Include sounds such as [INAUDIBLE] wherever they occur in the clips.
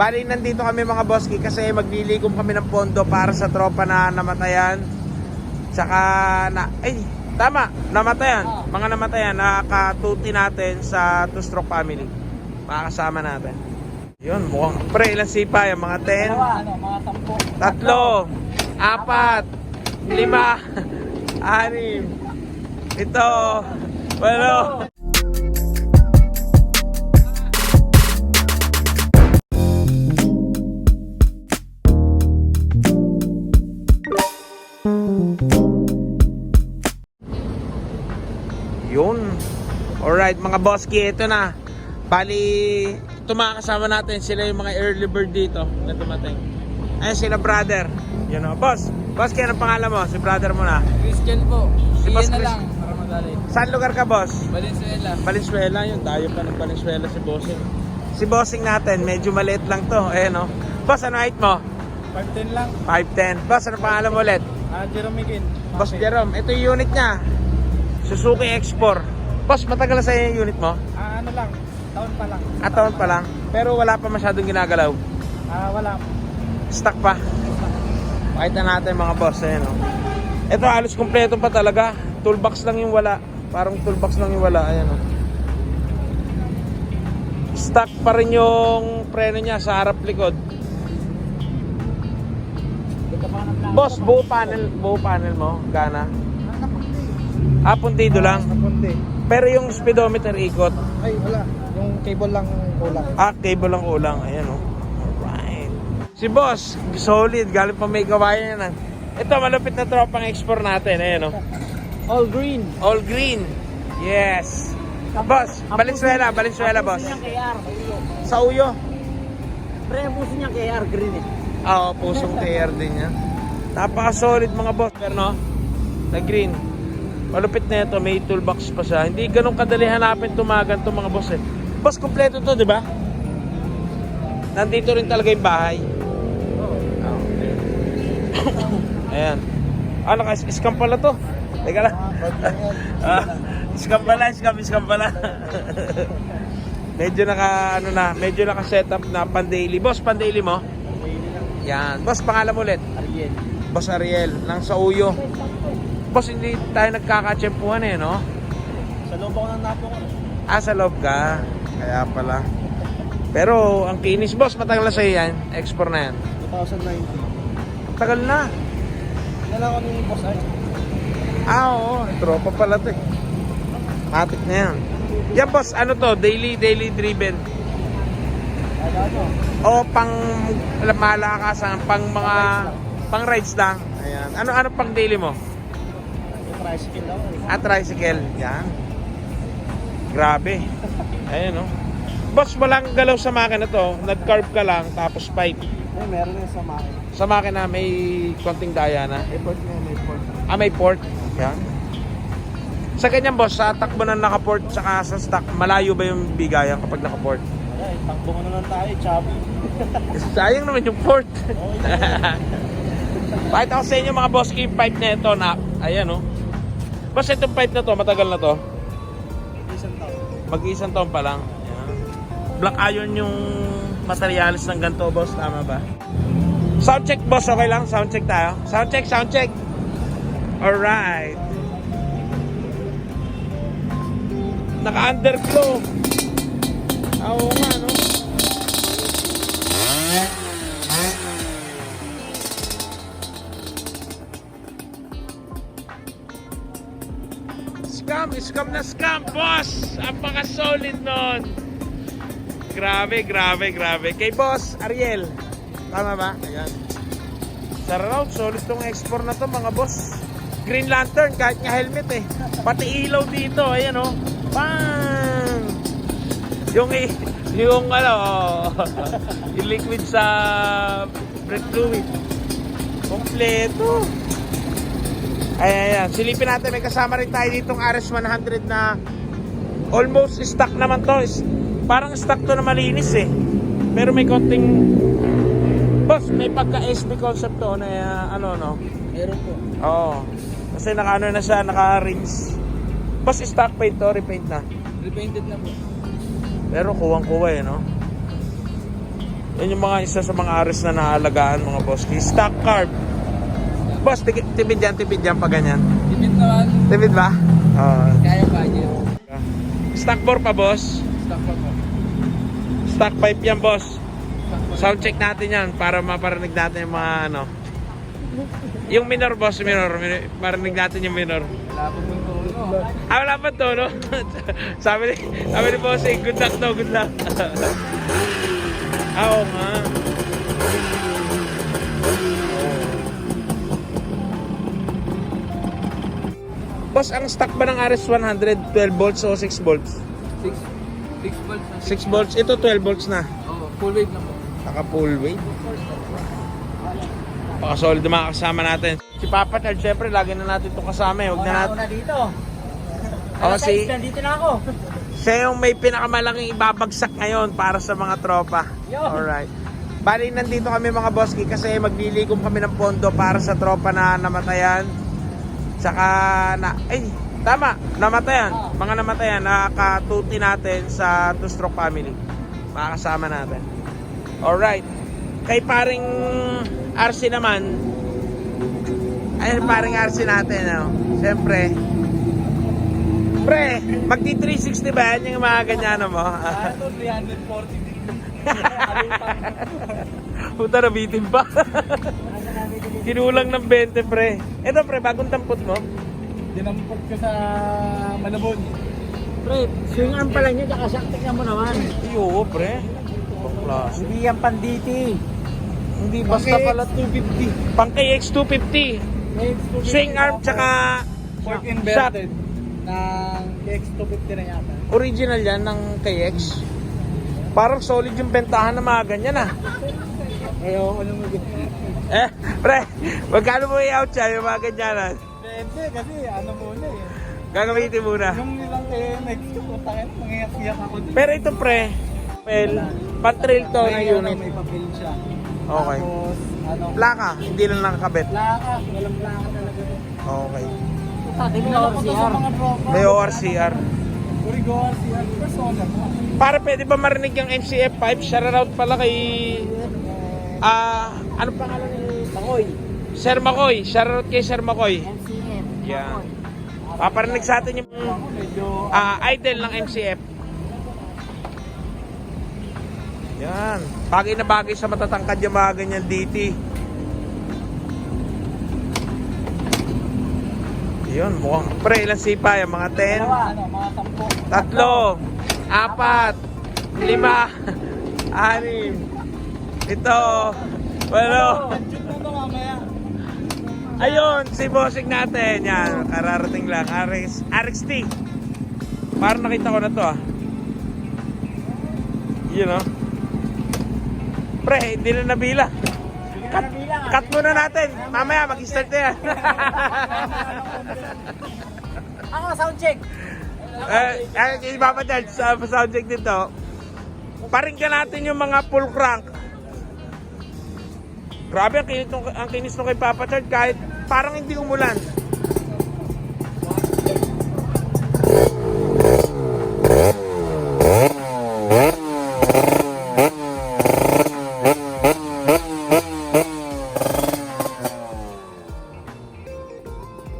Bali, nandito kami mga boski kasi maglilikom kami ng pondo para sa tropa na namatayan. Tsaka na, ay, tama, namatayan. Mga namatayan, nakakatuti natin sa Two Stroke Family. Makakasama natin. Yun, mukhang pre, ilang sipa yung mga 10. Ano, mga sampo. Tatlo, apat, lima, [LAUGHS] anim, ito, walo. Alright mga boski, ito na. Bali, ito mga kasama natin, sila yung mga early bird dito na dumating. Ayun sila brother. Yun o. Boss, boss kaya ang pangalan mo? Si brother mo na. Christian po. Si Iyan Boss na Chris- lang para madali. Saan lugar ka boss? Valenzuela. Valenzuela yun. Tayo pa ng Valenzuela si Bossing. Si Bossing natin, medyo maliit lang to. Ayan o. Boss, ano height mo? 510 lang. 5'10". Boss, ano pangalan mo ulit? Ah, Jerome Mikin. Boss Jerome, ito yung unit niya. Suzuki X4. Boss, matagal na yung unit mo? Ah, ano lang. Taon pa lang. At taon pa lang. Pero wala pa masyadong ginagalaw. Ah, wala. Stock pa. Pakita natin mga boss. Ayan, oh. Ito halos kumpleto pa talaga. Toolbox lang yung wala. Parang toolbox lang yung wala. Ayan, oh. Stock pa rin yung preno niya sa harap likod. Boss, buo panel, buo panel mo, gana. Ah, puntido lang. Napunti. Pero yung speedometer ikot. Ay, wala. Yung cable lang kulang. Ah, cable lang ulang. Ayan o. Alright. Si boss, solid. Galing pa may kawayan yan. ah. Ito, malupit na tropang export natin. Ayan o. All green. All green. Yes. Boss, Valenzuela, Valenzuela, boss. KR. Sa uyo. Pre, puso niya KR green eh. Oo, pusong TR din yan. Napaka-solid mga boss. Pero no, na green. Malupit na ito, may toolbox pa siya. Hindi ganun kadali hanapin tumagan to mga boss eh. Boss, kompleto to, di ba? Nandito rin talaga yung bahay. Ayan. Ah, naka-scam pala to. Teka lang. Ah, scam pala, scam, scam pala. medyo naka, ano na, medyo naka setup na pan-daily. Boss, pan-daily mo? Yan. Boss, pangalan mo ulit. Ariel. Boss Ariel, ng Sauyo. Boss, hindi tayo nagkakatsempuhan eh, no? Sa loob ako ng napo ko. Ah, sa loob ka. Kaya pala. Pero, ang kinis, boss, matagal na sa'yo yan. Export na yan. 2019. Tagal na. Nala ko ni Boss Ay. Ah, oo. Tropa pala to eh. Matik na yan. Yan, boss, ano to? Daily, daily driven. Ano? O pang malakasan, pang mga, pang rides lang. Ayan. Ano, ano pang daily mo? Tricycle lang. eh. At tricycle. Yan. Grabe. Ayan, no? Boss, walang galaw sa makina to. Nag-carb ka lang, tapos pipe. Ay, meron na sa makina. Sa makina, may konting daya na. May port na, may port. Ah, may port. Yan. Sa ganyan, boss, sa takbo na naka-port saka sa stock, malayo ba yung bigayan kapag naka-port? Ay, takbo ko na lang tayo, chubby. [LAUGHS] Sayang naman yung port. [LAUGHS] Na. Pakita ko sa inyo mga boss, yung pipe na ito na, ayan, no? Boss, itong pipe na to, matagal na to. Isang taon. Mag-isang taon pa lang. Ayan. Black iron yung materials ng ganito, boss. Tama ba? Sound check, boss. Okay lang? Sound check tayo. Sound check, sound check. Alright. Naka-underflow. Scam, na scam, boss! Apaka-solid nun! Grabe, grabe, grabe. Kay boss, Ariel. Tama ba? Ayan. Sa round, solid tong export na to, mga boss. Green Lantern, kahit nga helmet eh. Pati ilaw dito, ayan oh. Bang! Yung, [LAUGHS] yung ano, [LAUGHS] yung liquid sa brake fluid. Kompleto. Ay, ayan. Silipin natin. May kasama rin tayo ditong RS100 na almost stock naman to. Parang stock to na malinis eh. Pero may konting... Boss, may pagka-SB concept to na uh, ano no? Meron po. Oo. Kasi naka-ano na siya, naka-rings. Boss, stock paint to, repaint na. Repainted na po. Pero kuwang-kuwa eh, no? Yan yung mga isa sa mga aris na naalagaan mga boss. Stock carb. Boss, tiki- tipid yan, tipid yan pag ganyan. Limit naman. Tipid ba? Oo. Kaya ba niya? stock bore pa boss. Stop pa po. Stock pipe yan boss. Pa. Sound check natin yan para maparinig natin yung mga ano. Yung minor boss, minor. minor marinig natin yung minor. Wala pa pong tono. Ah, wala pa to, no? [LAUGHS] sabi ni, sabi ni boss, eh, good luck daw, good luck. [LAUGHS] ah, oo nga. Boss, ang stock ba ng RS100, 12 volts o 6 volts? 6 6 volts na. 6 volts, ito 12 volts na. Oo, full weight na po. Naka full weight. Baka solid na mga kasama natin. Si Papa Chad, syempre, lagi na natin itong kasama eh. Huwag na natin. na dito. Oh, si, Nandito na ako. siya yung may pinakamalaking ibabagsak ngayon para sa mga tropa. Yun. Alright. Bali, nandito kami mga boski kasi maglilikom kami ng pondo para sa tropa na namatayan. Tsaka na, ay, tama, namatayan. Mga namatayan, nakakatuti natin sa Two Stroke Family. Makakasama natin. Alright. Kay paring RC naman, ay paring RC natin, ano? Siyempre, Pre, magti 360 ba yan yung mga ganyan mo? [LAUGHS] Ano, 340 dito. Puta, nabitin pa. [LAUGHS] Kinulang ng 20, pre. Ito, pre, bagong tampot mo. Dinampot ko sa Malabon. Pre, swing arm pa lang yun, tsaka shock tingnan mo naman. Ay, oo, pre. Klase. Hindi yan panditi. Hindi basta pala 250. pang KX250. Swing arm tsaka Fork shot. inverted. Ng X250 na yata. Original yan ng KX. Parang solid yung bentahan ng mga ganyan ah. Ayaw ko naman. Eh, pre, magkano mo i-out siya yung mga ganyan ah? Pwede kasi ano muna eh. Gagamitin muna. Yung nilang KMX ko, putangin, mangiyak-iyak ako dun. Pero ito pre, well, pa-trail to na May ano, unit. May papel siya. Okay. Tapos, ano, Plaka, hindi lang nakakabit. plaka. Walang plaka talaga. Okay. May ORCR. May ORCR. Urigo ORCR. Persona. Para pwede ba marinig yung MCF 5? Shoutout pala kay... Ah, ano pangalan ni Bakoy. Sir Makoy. Shoutout kay Sir Makoy. MCF. Yan. Paparinig sa atin yung ah, idol ng MCF. Yan. Bagay na bagay sa matatangkad yung mga ganyan DT. Yun, mukhang pre, ilang sipa yung mga 10, Dalawa, ano, tatlo, apat, lima, anim, ito, mamaya. Ayun, si bossing natin. Yan, kararating lang. RX, RXT. Parang nakita ko na to ah. Yun oh. Pre, hindi na nabila. Cut, cut muna natin. Mamaya, mag-start na yan. [LAUGHS] Ako, sound check. eh, eh, ipapadal sa soundcheck dito. Paringgan natin yung mga full crank. Grabe ang kinis nung, ang kinis nung kay Papa Chard kahit parang hindi umulan.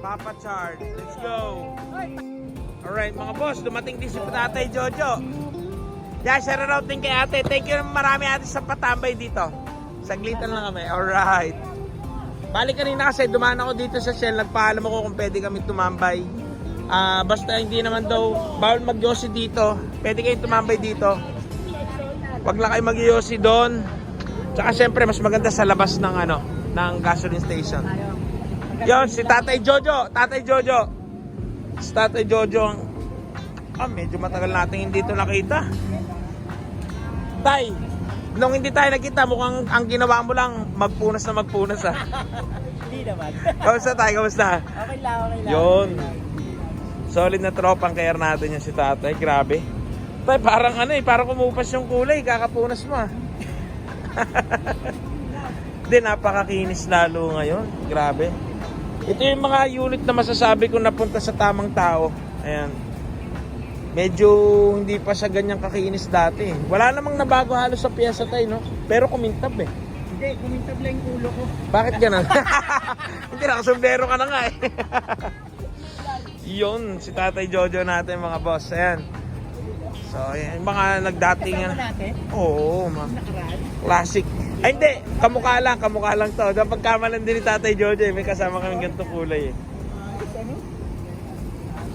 Papa Chard, let's go! Alright mga boss, dumating din si Tatay Jojo. Yeah, shout out din kay ate. Thank you marami ate sa patambay dito. Saglitan lang kami. Alright. Balik kanina kasi dumaan ako dito sa Shell. Nagpaalam ako kung pwede kami tumambay. Ah, basta hindi naman daw bawal mag dito. Pwede kayong tumambay dito. Wag lang kayo mag doon. Tsaka syempre mas maganda sa labas ng ano, ng gasoline station. Yon si Tatay Jojo, Tatay Jojo. Si Tatay Jojo ang Ah, medyo matagal natin hindi ito nakita. Tay, nung hindi tayo nakita, mukhang ang ginawa mo lang magpunas na magpunas ah. [LAUGHS] Hindi naman. Kamusta tayo? Kamusta? Okay lang, okay lang. Yun. Solid na tropang care natin yan si tatay. Grabe. Tay, parang ano eh, parang kumupas yung kulay. Kakapunas mo ah. [LAUGHS] Hindi, napakakinis lalo ngayon. Grabe. Ito yung mga unit na masasabi ko napunta sa tamang tao. Ayan. Medyo hindi pa siya ganyang kakinis dati. Wala namang nabago halos sa piyesa tayo, no? Pero kumintab eh. Hindi, kumintab lang yung ulo ko. Bakit ganun? [LAUGHS] hindi nakasumbrero ka na nga eh. [LAUGHS] Yun, si Tatay Jojo natin mga boss. Ayan. So, yan, yung mga nagdating yan. Oo, ma. Classic. Ay hindi, kamukha lang, kamukha lang to. Dapat pagkamalan din ni Tatay Jojo eh. May kasama kami ganito kulay eh.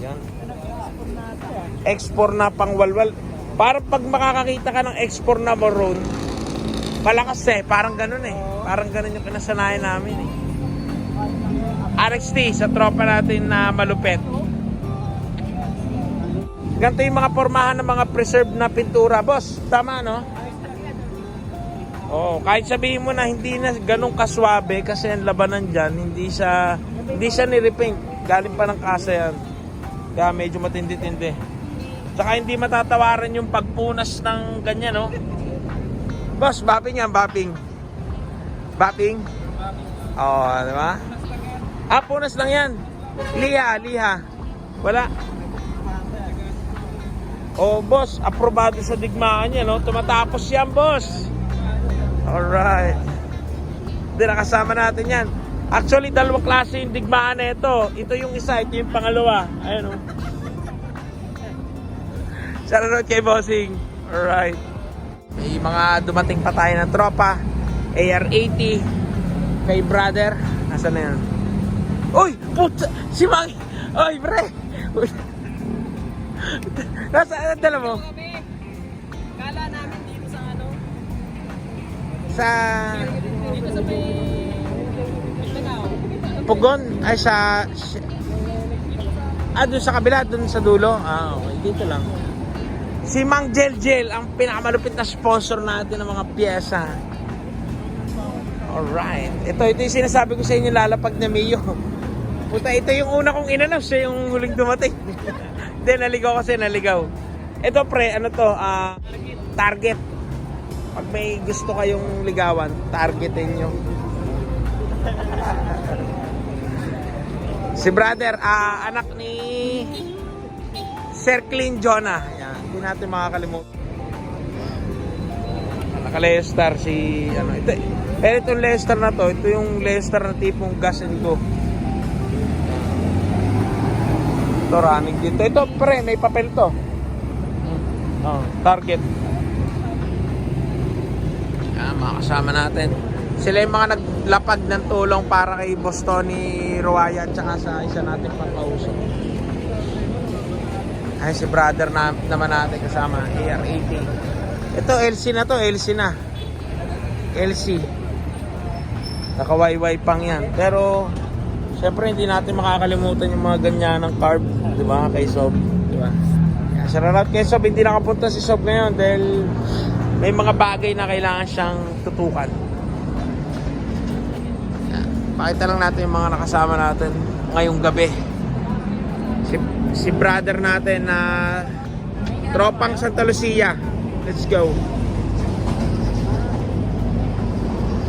Ano? Yan. Export na pangwalwal. Para pag makakakita ka ng export na maroon, malakas eh. Parang ganun eh. Parang ganun yung kinasanayan namin eh. RXT sa tropa natin na malupet. Ganito yung mga pormahan ng mga preserved na pintura. Boss, tama no? Oo, kahit sabihin mo na hindi na ganun kaswabe kasi ang labanan dyan, hindi siya, hindi siya nirepaint. Galing pa ng kasa yan. Kaya medyo matindi-tindi. Tsaka hindi matatawaran yung pagpunas ng ganyan, no? Boss, bapping yan, bapping. Bapping? Oo, di ba? Ah, punas lang yan. Liha, liha. Wala. Oh, boss, aprobado sa digmaan niya, no? Tumatapos yan, boss. Alright. Hindi, nakasama natin yan. Actually, dalawang klase yung digmaan na ito. Ito yung isa, ito yung pangalawa. Ayan, oh. Shoutout kay Bossing. Alright. May mga dumating pa tayo ng tropa. AR-80. Kay brother. Nasaan na yan? Uy! Puta! Si Mang! Uy, pre! Ang dala mo? Kala namin dito sa ano, Sa dito sa may. Pugon? Ay, sa... Ah, dun sa kabila, dun sa dulo. Ah, okay. Dito lang. Si Mang Jel Jel, ang pinakamalupit na sponsor natin ng mga pyesa. Alright. Ito, ito yung sinasabi ko sa inyo lalapag na Mio. Puta, ito yung una kong inanap siya yung huling dumating. [LAUGHS] Hindi, naligaw kasi, naligaw. Ito pre, ano to, ah, target. Pag may gusto kayong ligawan, targetin nyo. [LAUGHS] si brother, ah, anak ni Sir Clean Jonah. Yan, hindi natin makakalimutan. Naka-Leicester si ano ito. Pero itong Leicester na to, ito yung Leicester na tipong gas and go. Ito running dito. Ito pre, may papel to. Oh, target. Yan, mga kasama natin. Sila yung mga naglapag ng tulong para kay Boss Tony Ruaya at saka sa isa natin pampausok. Ay, si brother na, naman natin kasama, AR-80. Ito, LC na to, LC na. LC. Naka-YY pang yan. Pero, syempre hindi natin makakalimutan yung mga ganyan ng carb, di ba, kay Sob, di ba? Kaya shoutout kay Sob, hindi nakapunta si Sob ngayon dahil may mga bagay na kailangan siyang tutukan. Yan. Pakita lang natin yung mga nakasama natin ngayong gabi. Si, brother natin na tropang Santa Lucia. Let's go.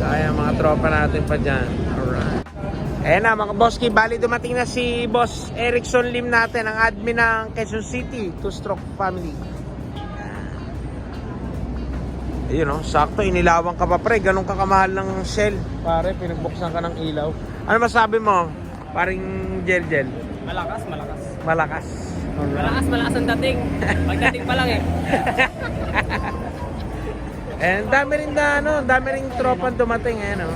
Kaya mga tropa natin pa dyan. Alright. Ayan na mga boss, bali dumating na si boss Erickson Lim natin, ang admin ng Quezon City, two-stroke family. Ayun no, sakto, inilawang ka pa pre, ganun ka kamahal ng shell. Pare, pinagbuksan ka ng ilaw. Ano masabi mo? Paring gel gel. Malakas, malakas. Malakas. Malakas, malakas ang dating. Pagdating pa lang eh. [LAUGHS] And dami rin na ano, dami rin tropang dumating eh no.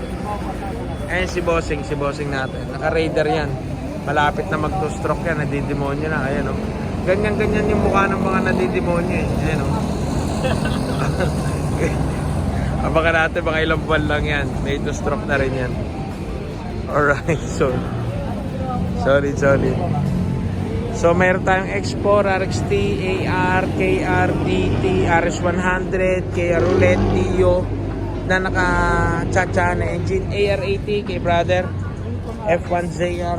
Ayan si Bossing, si Bossing natin. Naka-radar yan. Malapit na mag-two-stroke yan, nadidemonyo na. Ayan o. Ganyan-ganyan yung mukha ng mga nadidemonyo eh. Ayan o. [LAUGHS] Abangan natin, mga ilang buwan lang yan. May two-stroke na rin yan. Alright, so. Solid, solid. So, mayroon tayong X4, RXT, AR, KR, DT, RS100, KR Roulette, Dio, na naka-chacha na engine. AR80 kay brother. F1ZR,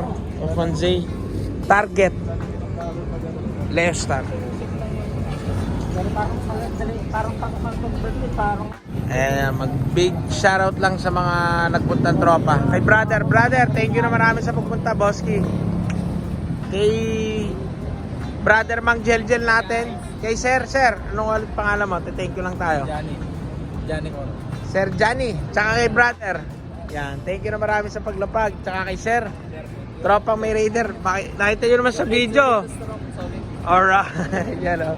F1Z. Target. Parang Eh, mag big shoutout lang sa mga nagpunta tropa. Kay brother, brother, thank you na marami sa pagpunta, Boski. Kay brother Mang Jeljel natin. Kay Sir, Sir, anong ulit pangalan mo? Thank you lang tayo. Johnny. Johnny ko. Sir Johnny, tsaka kay brother. Yan, thank you na marami sa paglapag. Tsaka kay Sir. Tropang may raider. Nakita nyo naman sa video. Alright. [LAUGHS] Yan o.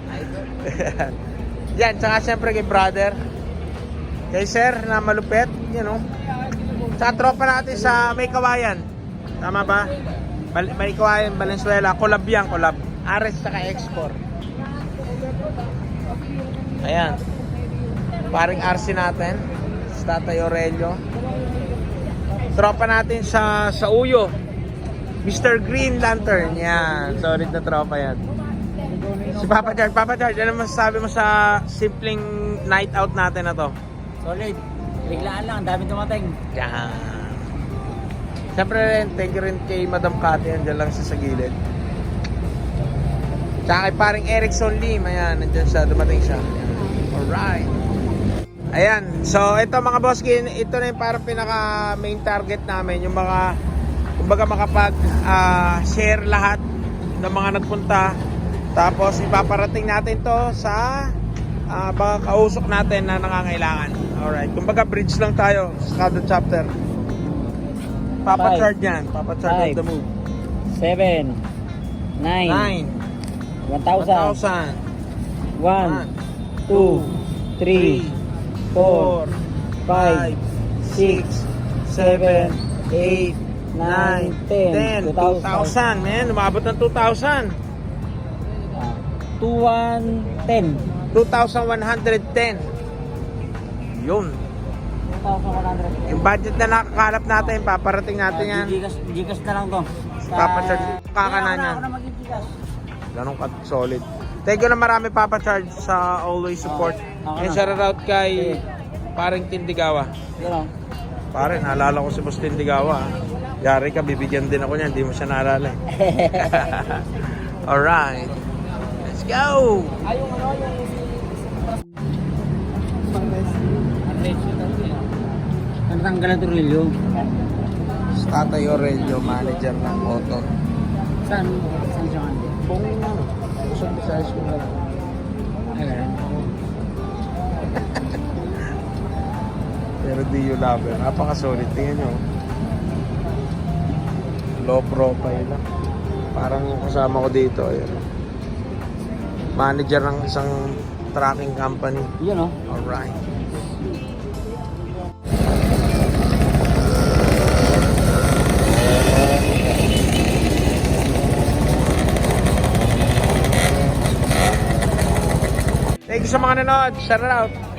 [LAUGHS] Yan, tsaka siyempre kay brother. Kay Sir na malupit. Yan o. Tsaka tropa natin sa May Kawayan. Tama ba? Bal- May Kawayan, Valenzuela. Collab yan, collab. Ares tsaka Export. Ayan. Paring RC natin. Tatay Aurelio. Tropa natin sa sa Uyo. Mr. Green Lantern. Yan. Solid na tropa yan. Si Papa Charge. Papa Charge, ano masasabi mo sa simpleng night out natin na to? Solid. Biglaan lang, ang dami tumating. Yan. Siyempre rin, thank you rin kay Madam Cathy. Nandiyan lang siya sa gilid. Tsaka kay paring Erickson Lim. Ayan, nandiyan siya. Dumating siya. Alright. Ayan. So, ito mga boss, ito na yung parang pinaka main target namin. Yung mga, kumbaga makapag ah, share lahat ng mga nagpunta. Tapos, ipaparating natin to sa ah, mga kausok natin na nangangailangan. Alright. Kumbaga, bridge lang tayo sa kada chapter. Papa Five. charge yan. Papa charge Five. of the move. Seven. Nine. 9. One thousand. 1,000. One. Two. Three. Four. Five. Six. Seven. Eight. Nine. Ten. 10, 2,000, man. Umabot ng 2,000. Ah, Two, one, ten. 2,110. Yun. 2,100. Yung budget na nakakalap natin, paparating natin yan. Gigas, gigas na lang to. Papa-charge kakanan yan. Ganun ka solid. Thank you na marami Papa Charge sa always support. Ako And shout out kay paring Tindigawa. Yan o. Pare, naalala ko si Boss Tindigawa. ah. Yari ka, bibigyan din ako niya. Hindi mo siya naalala. eh. [LAUGHS] [LAUGHS] Alright. Let's go! Ang tanggal na turilyo. Tatay Aurelio, manager ng Auto. Saan? Saan siya kanto? Kung gusto mo sa ko na lang. [LAUGHS] Pero di you lover. Napaka-solid. Tingnan nyo. Low profile lang. Parang yung kasama ko dito. Ayun. Manager ng isang tracking company. Yun o. Alright. You sa mga nanood. Shout out.